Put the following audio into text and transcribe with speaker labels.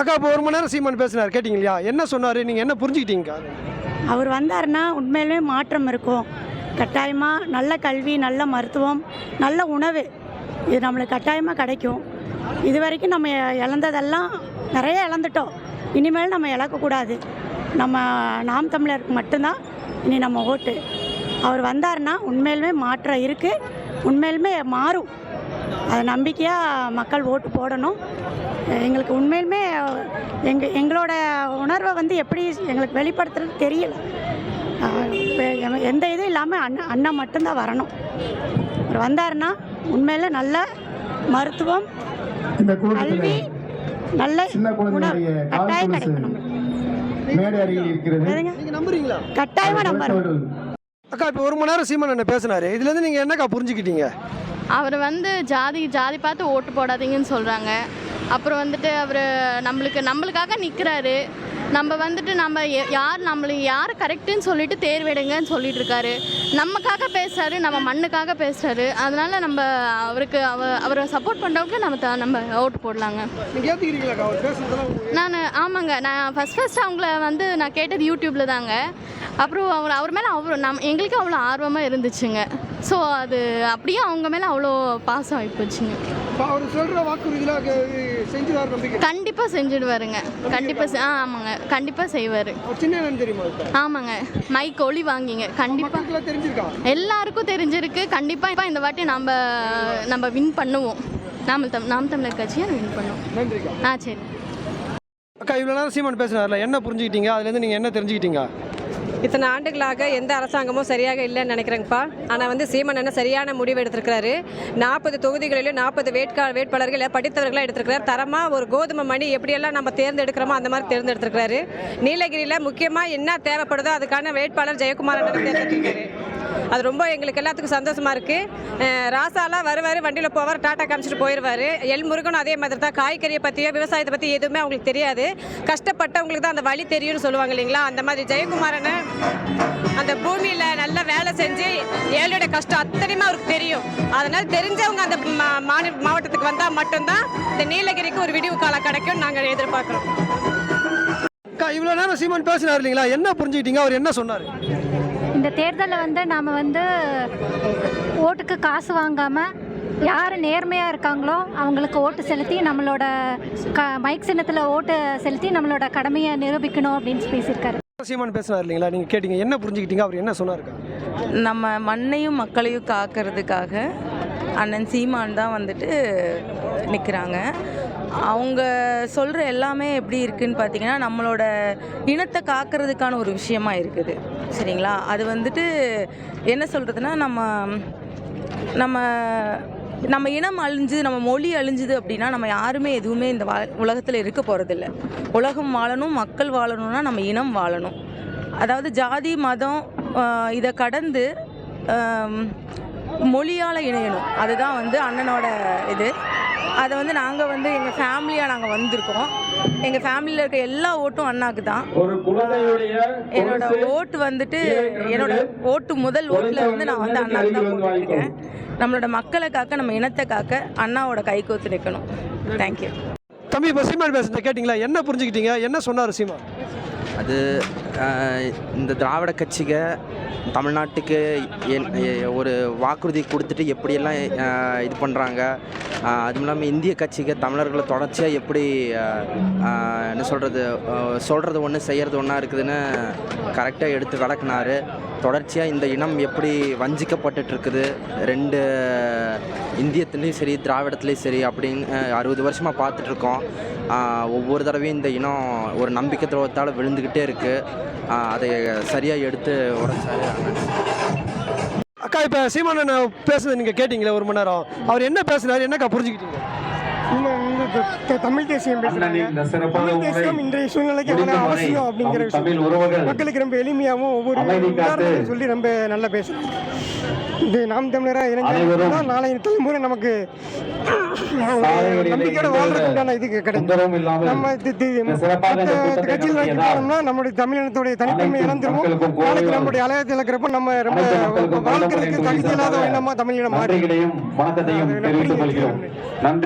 Speaker 1: அக்கா இப்போ ஒரு மணி நேரம் சீமான் பேசினார் கேட்டிங்க இல்லையா என்ன சொன்னார்? நீங்கள் என்ன புரிஞ்சுக்கிட்டீங்க?
Speaker 2: அவர் வந்தாருன்னா உண்மையிலுமே மாற்றம் இருக்கும். கட்டாயமாக நல்ல கல்வி நல்ல மருத்துவம் நல்ல உணவு இது நம்மளுக்கு கட்டாயமாக கிடைக்கும். இது வரைக்கும் நம்ம இழந்ததெல்லாம் நிறைய இழந்துட்டோம். இனிமேல் நம்ம இழக்கக்கூடாது. நம்ம நாம் தமிழருக்கு மட்டும்தான் இனி நம்ம ஓட்டு. அவர் வந்தாருன்னா உண்மையிலுமே மாற்றம் இருக்குது உண்மையிலுமே மாறும். அது நம்பிக்கையாக மக்கள் ஓட்டு போடணும். எங்களுக்கு உண்மையிலுமே எங்கள் எங்களோட உணர்வை வந்து எப்படி எங்களுக்கு வெளிப்படுத்துறது தெரியல. எந்த இதுவும் இல்லாமல் அண்ணன் அண்ணன் மட்டும்தான் வரணும். அவர் வந்தாருன்னா உண்மையில நல்ல மருத்துவம்
Speaker 3: இந்த
Speaker 2: கல்வி நல்ல
Speaker 3: சின்ன
Speaker 2: உணவு கட்டாயம் கட்டாயமாக நம்புறோம்
Speaker 3: அவர்கள்
Speaker 1: அக்கா இப்போ ஒரு மணி நேரம் சீமான் என்ன பேசினார்? இதுலேருந்து நீங்கள் என்னக்கா புரிஞ்சுக்கிட்டீங்க?
Speaker 4: அவர் வந்து ஜாதி ஜாதி பார்த்து ஓட்டு போடாதீங்கன்னு சொல்கிறாங்க அப்புறம் வந்துட்டு அவர் நம்மளுக்கு நம்மளுக்காக நிற்கிறாரு நம்ம வந்துட்டு நம்ம யார் நம்மளுக்கு யார் கரெக்டுன்னு சொல்லிட்டு தேர்வெடுங்கன்னு சொல்லிட்டு இருக்காரு நமக்காக பேசுறாரு நம்ம மண்ணுக்காக பேசுறாரு. அதனால நம்ம அவருக்கு அவ அவரை சப்போர்ட் பண்ணுறவங்க நம்ம த- நம்ம ஓட்டு போடலாங்க. நான் ஆமாங்க. நான் ஃபஸ்ட் ஃபஸ்ட் அவங்கள வந்து நான் கேட்டது யூடியூப்பில் தாங்க. அப்புறம் அவர் அவர் மேலே அவ்வளோ நம் எங்களுக்கு அவ்வளோ ஆர்வமாக இருந்துச்சுங்க. ஸோ அது அப்படியே அவங்க மேலே அவ்வளோ பாசம் ஆகிப்போச்சுங்க
Speaker 1: இப்போ அவர் சொல்கிற நம்பிக்கை?
Speaker 4: கண்டிப்பாக செஞ்சுடுவாருங்க கண்டிப்பாக ஆ ஆமாங்க. கண்டிப்பாக செய்வார்.
Speaker 1: சின்ன தெரியுமா இப்போ?
Speaker 4: ஆமாங்க. மைக் ஒளி வாங்கிங்க. கண்டிப்பாக
Speaker 1: தெரிஞ்சிருக்கா?
Speaker 4: எல்லாருக்கும் தெரிஞ்சிருக்கு. கண்டிப்பாக இந்த வாட்டி நம்ம நம்ம வின் பண்ணுவோம். நாம் தம் நாம் தமிழர் கட்சியை வின் பண்ணுவோம். ஆ சரி.
Speaker 1: அக்கா இவ்வளோ நேரம் சீமான் பேசினார்ல. என்ன புரிஞ்சுக்கிட்டீங்க? அதுலேருந்து நீங்கள் என்ன தெரிஞ்சுக்கிட்டீங்க?
Speaker 5: இத்தனை ஆண்டுகளாக எந்த அரசாங்கமும் சரியாக இல்லைன்னு நினைக்கிறேங்கப்பா. ஆனால் வந்து சீமன் என்ன சரியான முடிவு எடுத்திருக்கிறாரு. நாற்பது தொகுதிகளிலும் நாற்பது வேட்கா வேட்பாளர்கள் படித்தவர்களாக எடுத்திருக்கிறார். தரமாக ஒரு கோதுமை மணி எப்படியெல்லாம் நம்ம தேர்ந்தெடுக்கிறோமோ அந்த மாதிரி தேர்ந்தெடுத்திருக்கிறாரு. நீலகிரியில் முக்கியமாக என்ன தேவைப்படுதோ அதுக்கான வேட்பாளர் ஜெயக்குமார் அண்ணனை தேர்ந்தெடுத்திருக்காரு. அது ரொம்ப எங்களுக்கு எல்லாத்துக்கும் சந்தோஷமா இருக்கு. ராசாலாம் வருவார் வண்டியில் போவார் டாட்டா காமிச்சிட்டு போயிடுவார் எல் முருகனும் அதே மாதிரி தான். காய்கறியை பற்றியோ விவசாயத்தை பற்றி எதுவுமே அவங்களுக்கு தெரியாது. கஷ்டப்பட்டவங்களுக்கு தான் அந்த வழி தெரியும்னு சொல்லுவாங்க இல்லைங்களா? அந்த மாதிரி ஜெயக்குமாரனை அந்த பூமியில் நல்லா வேலை செஞ்சு ஏழையோட கஷ்டம் அத்தனையுமே அவருக்கு தெரியும். அதனால தெரிஞ்சவங்க அந்த மா- மாவட்டத்துக்கு வந்தால் மட்டும்தான் இந்த நீலகிரிக்கு ஒரு விடிவு காலம் கிடைக்கும் நாங்கள் எதிர்பார்க்குறோம்.
Speaker 1: அக்கா இவ்வளோ நேரம் சீமான் பேசினார் இல்லைங்களா? என்ன புரிஞ்சுக்கிட்டீங்க? அவர் என்ன சொன்னார்?
Speaker 6: இந்த தேர்தலில் வந்து நாம் வந்து ஓட்டுக்கு காசு வாங்காமல் யார் நேர்மையாக இருக்காங்களோ அவங்களுக்கு ஓட்டு செலுத்தி நம்மளோட க மைக் சின்னத்தில் ஓட்டு செலுத்தி நம்மளோட கடமையை நிரூபிக்கணும் அப்படின்னு பேசியிருக்காரு.
Speaker 1: சீமான் பேசினார் இல்லைங்களா? நீங்கள் கேட்டீங்க என்ன புரிஞ்சுக்கிட்டீங்க? அவர் என்ன சொன்னாருக்கா?
Speaker 7: நம்ம மண்ணையும் மக்களையும் காக்கிறதுக்காக அண்ணன் சீமான் தான் வந்துட்டு நிற்கிறாங்க அவங்க சொல்கிற எல்லாமே எப்படி இருக்குதுன்னு பார்த்தீங்கன்னா நம்மளோட இனத்தை காக்கிறதுக்கான ஒரு விஷயமா இருக்குது. சரிங்களா? அது வந்துட்டு என்ன சொல்கிறதுனா நம்ம நம்ம நம்ம இனம் அழிஞ்சு நம்ம மொழி அழிஞ்சுது அப்படின்னா நம்ம யாருமே எதுவுமே இந்த வா உலகத்தில் இருக்க போகிறதில்ல உலகம் வாழணும் மக்கள் வாழணும்னா நம்ம இனம் வாழணும். அதாவது ஜாதி மதம் இதை கடந்து மொழியால் இணையணும். அதுதான் வந்து அண்ணனோட இது. அதை வந்து நாங்கள் வந்து எங்கள் ஃபேமிலியாக நாங்கள் வந்திருக்கோம். எங்கள் ஃபேமிலியில் இருக்க எல்லா ஓட்டும் அண்ணாக்கு தான். என்னோட ஓட்டு வந்துட்டு என்னோட ஓட்டு முதல் ஓட்டில் வந்து நான் வந்து அண்ணாக்கு தான் போட்டுருக்கேன் நம்மளோட மக்களை காக்க நம்ம இனத்தை காக்க அண்ணாவோட கைகோத்து நிற்கணும் தேங்க்யூ
Speaker 1: தம்பி இப்போ சீமான் பேசுனதை கேட்டிங்களா? என்ன புரிஞ்சுக்கிட்டீங்க? என்ன சொன்னார் சீமான்?
Speaker 8: அது இந்த திராவிட கட்சிக தமிழ்நாட்டுக்கு என்- ஒரு வாக்குறுதி கொடுத்துட்டு எப்படியெல்லாம் இது பண்ணுறாங்க அதுவும் இல்லாமல் இந்திய கட்சிக தமிழர்களை தொடர்ச்சியாக எப்படி என்ன சொல்கிறது சொல்கிறது ஒன்று செய்கிறது ஒன்றா இருக்குதுன்னு கரெக்டாக எடுத்து விளக்குனார். தொடர்ச்சியாக இந்த இனம் எப்படி வஞ்சிக்கப்பட்டுருக்குது ரெண்டு இந்தியத்துலேயும் சரி திராவிடத்துலேயும் சரி அப்படின்னு அறுபது வருஷமாக பார்த்துட்ருக்கோம். ஒவ்வொரு தடவையும் இந்த இனம் ஒரு நம்பிக்கை துரோகத்தால் விழுந்துக்கிட்டே இருக்குது அதை சரியாக எடுத்து உடச்சாரு.
Speaker 1: அக்கா இப்போ சீமான் அண்ணன் பேசுனது நீங்கள் கேட்டிங்களே ஒரு மணி நேரம். அவர் என்ன பேசினார்? என்னக்கா புரிஞ்சுக்கிட்டீங்க?
Speaker 9: தமிழ் தேசியம் தமிழ் தேசியம் இன்றைய சூழ்நிலைக்கு அவசியம் அப்படிங்கிற விஷயம்.
Speaker 3: உறவுகள்
Speaker 9: மக்களுக்கு ரொம்ப எளிமையாகவும் ஒவ்வொரு சொல்லி ரொம்ப நல்லா பேசுறாங்க. இது நாம் தமிழராக இளைஞர்கள் நாளைய தலைமுறை நமக்கு நம்பிக்கையோட வாழ்றதுக்கான இது கிடைக்கும். நம்ம கட்சியில் போனோம்னா நம்முடைய தமிழினத்துடைய தனித்தன்மை இழந்துருவோம். நாளைக்கு நம்முடைய அலையத்தில் இருக்கிறப்ப நம்ம ரொம்ப
Speaker 3: கோரிக்கை
Speaker 9: தகுதி இல்லாத இனமா தமிழினம் மாறி
Speaker 3: வணக்கத்தையும் நன்றி.